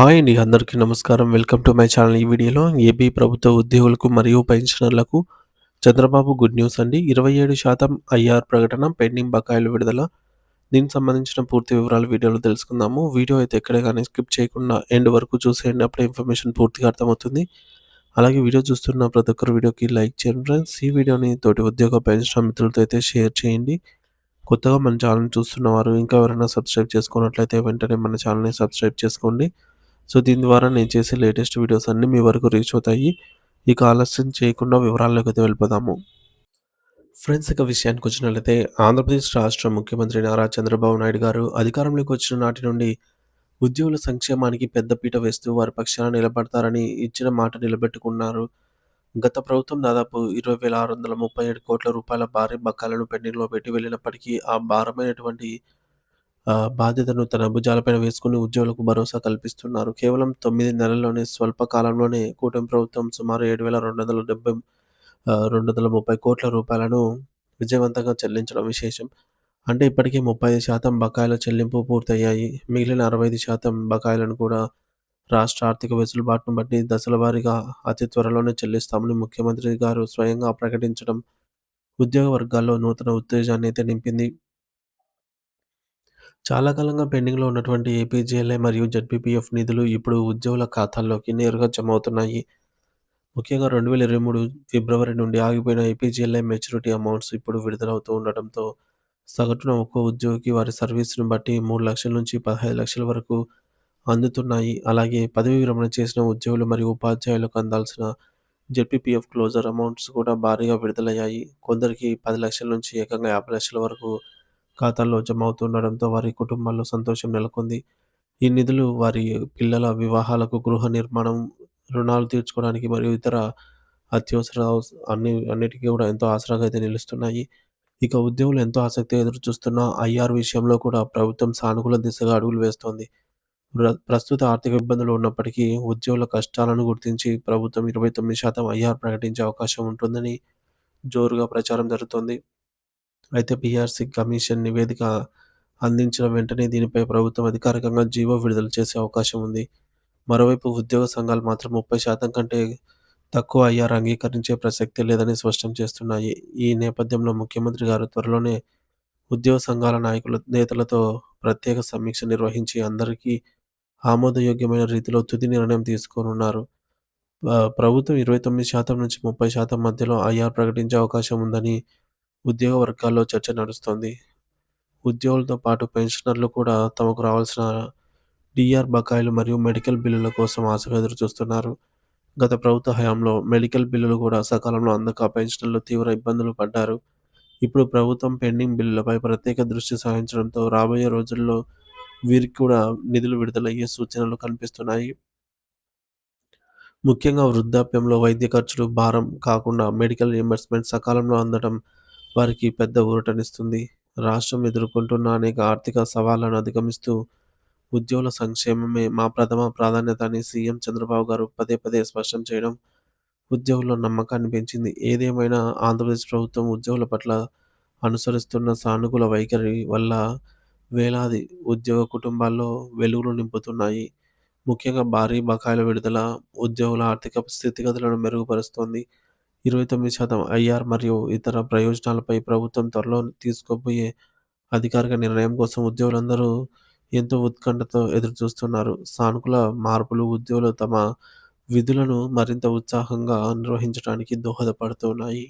Hi అండి అందరికీ నమస్కారం. Welcome to my channel. ఈ వీడియోలో ఏపీ ప్రభుత్వ ఉద్యోగులకు మరియు పెన్షనర్లకు చంద్రబాబు గుడ్ న్యూస్ అండి. ఇరవై ఏడు శాతం ఐఆర్ ప్రకటన పెండింగ్ బకాయిలు విడుదల. దీనికి సంబంధించిన పూర్తి వివరాలు వీడియోలో తెలుసుకుందాము. వీడియో అయితే ఎక్కడే కానీ స్కిప్ చేయకుండా ఎండ్ వరకు చూసేయండి. అప్పుడే ఇన్ఫర్మేషన్ పూర్తిగా అర్థమవుతుంది. అలాగే వీడియో చూస్తున్న ప్రతి ఒక్కరు వీడియోకి లైక్ చేయండి ఫ్రెండ్స్. ఈ వీడియోని తోటి ఉద్యోగ పెన్షన్ మిత్రులతో అయితే షేర్ చేయండి. కొత్తగా మన ఛానల్ చూస్తున్నవారు ఇంకా ఎవరైనా సబ్స్క్రైబ్ చేసుకున్నట్లయితే వెంటనే మన ఛానల్ని సబ్స్క్రైబ్ చేసుకోండి. సో దీని ద్వారా నేను చేసే లేటెస్ట్ వీడియోస్ అన్నీ మీ వరకు రీచ్ అవుతాయి. ఇక ఆలస్యం చేయకుండా వివరాల్లోకి అయితే వెళ్ళిపోదాము. ఫ్రెండ్స్ ఇక విషయానికి వచ్చినట్లయితే ఆంధ్రప్రదేశ్ రాష్ట్ర ముఖ్యమంత్రి నారా చంద్రబాబు నాయుడు గారు అధికారంలోకి వచ్చిన నాటి నుండి ఉద్యోగుల సంక్షేమానికి పెద్దపీట వేస్తూ వారి పక్షాన నిలబడతారని ఇచ్చిన మాట నిలబెట్టుకున్నారు. గత ప్రభుత్వం దాదాపు ఇరవై వేల ఆరు వందల ముప్పై ఏడు కోట్ల రూపాయల భారీ బకాయిలను పెండింగ్లో పెట్టి వెళ్ళినప్పటికీ ఆ భారమైనటువంటి బాధ్యతను తన భుజాలపైన వేసుకుని ఉద్యోగులకు భరోసా కల్పిస్తున్నారు. కేవలం తొమ్మిది నెలల్లోనే స్వల్ప కాలంలోనే కూటమి ప్రభుత్వం సుమారు ఏడు వేల రెండు వందల డెబ్బై రెండు వందల ముప్పై కోట్ల రూపాయలను విజయవంతంగా చెల్లించడం విశేషం. అంటే ఇప్పటికే ముప్పై శాతం బకాయిల చెల్లింపు పూర్తయ్యాయి. మిగిలిన అరవై ఐదు శాతం బకాయిలను కూడా రాష్ట్ర ఆర్థిక వెసులుబాటును బట్టి దశల వారీగా అతి త్వరలోనే చెల్లిస్తామని ముఖ్యమంత్రి గారు స్వయంగా ప్రకటించడం ఉద్యోగ వర్గాల్లో నూతన ఉత్తేజాన్ని అయితే నింపింది. చాలా కాలంగా పెండింగ్లో ఉన్నటువంటి ఏపీజీఎల్ఐ మరియు జడ్పీపీఎఫ్ నిధులు ఇప్పుడు ఉద్యోగుల ఖాతాల్లోకి నేరుగా జమ అవుతున్నాయి ముఖ్యంగా రెండు వేల ఇరవై మూడు ఫిబ్రవరి నుండి ఆగిపోయిన ఏపీజీఎల్ఐ మెచ్యూరిటీ అమౌంట్స్ ఇప్పుడు విడుదలవుతూ ఉండటంతో సగటున ఒక్కో ఉద్యోగికి వారి సర్వీస్ను బట్టి మూడు లక్షల నుంచి పదహైదు లక్షల వరకు అందుతున్నాయి. అలాగే పదవి విరమణ చేసిన ఉద్యోగులు మరియు ఉపాధ్యాయులకు అందాల్సిన జెడ్పీపీఎఫ్ క్లోజర్ అమౌంట్స్ కూడా భారీగా విడుదలయ్యాయి. కొందరికి పది లక్షల నుంచి ఏకంగా యాభై లక్షల వరకు ఖాతాల్లో జమ అవుతుండడంతో వారి కుటుంబాల్లో సంతోషం నెలకొంది. ఈ నిధులు వారి పిల్లల వివాహాలకు గృహ నిర్మాణం రుణాలు తీర్చుకోవడానికి మరియు ఇతర అత్యవసర అన్ని అన్నిటికీ కూడా ఎంతో ఆసరాగా అయితే నిలుస్తున్నాయి. ఇక ఉద్యోగులు ఎంతో ఆసక్తిగా ఎదురు చూస్తున్న ఐఆర్ విషయంలో కూడా ప్రభుత్వం సానుకూల దిశగా అడుగులు వేస్తోంది. ప్ర- ప్రస్తుత ఆర్థిక ఇబ్బందులు ఉన్నప్పటికీ ఉద్యోగుల కష్టాలను గుర్తించి ప్రభుత్వం ఇరవై తొమ్మిది శాతం ఐఆర్ ప్రకటించే అవకాశం ఉంటుందని జోరుగా ప్రచారం జరుగుతోంది. అయితే బీఆర్సీ కమిషన్ నివేదిక అందించిన వెంటనే దీనిపై ప్రభుత్వం అధికారికంగా జీవో విడుదల చేసే అవకాశం ఉంది. మరోవైపు ఉద్యోగ సంఘాలు మాత్రం ముప్పై శాతం కంటే తక్కువ ఐఆర్ అంగీకరించే ప్రసక్తి లేదని స్పష్టం చేస్తున్నాయి. ఈ నేపథ్యంలో ముఖ్యమంత్రి గారు త్వరలోనే ఉద్యోగ సంఘాల నాయకుల నేతలతో ప్రత్యేక సమీక్ష నిర్వహించి అందరికీ ఆమోదయోగ్యమైన రీతిలో తుది నిర్ణయం తీసుకోనున్నారు. ప్రభుత్వం ఇరవై తొమ్మిది శాతం నుంచి ముప్పై శాతం మధ్యలో ఐఆర్ ప్రకటించే అవకాశం ఉందని ఉద్యోగ వర్గాల్లో చర్చ నడుస్తోంది. ఉద్యోగులతో పాటు పెన్షనర్లు కూడా తమకు రావాల్సిన డిఆర్ బకాయిలు మరియు మెడికల్ బిల్లుల కోసం ఆశగా ఎదురు చూస్తున్నారు గత ప్రభుత్వ హయాంలో మెడికల్ బిల్లులు కూడా సకాలంలో అందక పెన్షనర్లు తీవ్ర ఇబ్బందులు పడ్డారు. ఇప్పుడు ప్రభుత్వం పెండింగ్ బిల్లులపై ప్రత్యేక దృష్టి సాధించడంతో రాబోయే రోజుల్లో వీరికి కూడా నిధులు విడుదలయ్యే సూచనలు కనిపిస్తున్నాయి. ముఖ్యంగా వృద్ధాప్యంలో వైద్య ఖర్చులు భారం కాకుండా మెడికల్ రియంబర్స్మెంట్ సకాలంలో అందడం వారికి పెద్ద ఊరటనిస్తుంది. రాష్ట్రం ఎదుర్కొంటున్న అనేక ఆర్థిక సవాళ్ళను అధిగమిస్తూ ఉద్యోగుల సంక్షేమమే మా ప్రథమ ప్రాధాన్యత అని సీఎం చంద్రబాబు గారు పదే పదే స్పష్టం చేయడం ఉద్యోగుల్లో నమ్మకాన్ని పెంచింది. ఏదేమైనా ఆంధ్రప్రదేశ్ ప్రభుత్వం ఉద్యోగుల పట్ల అనుసరిస్తున్న సానుకూల వైఖరి వల్ల వేలాది ఉద్యోగ కుటుంబాల్లో వెలుగులు నింపుతున్నాయి. ముఖ్యంగా భారీ బకాయిల విడుదల ఉద్యోగుల ఆర్థిక స్థితిగతులను మెరుగుపరుస్తోంది. ఇరవై తొమ్మిది శాతం ఐఆర్ మరియు ఇతర ప్రయోజనాలపై ప్రభుత్వం త్వరలో తీసుకోబోయే అధికారిక నిర్ణయం కోసం ఉద్యోగులందరూ ఎంతో ఉత్కంఠతో ఎదురుచూస్తున్నారు. సానుకూల మార్పులు ఉద్యోగులు తమ విధులను మరింత ఉత్సాహంగా నిర్వహించడానికి దోహదపడుతున్నాయి.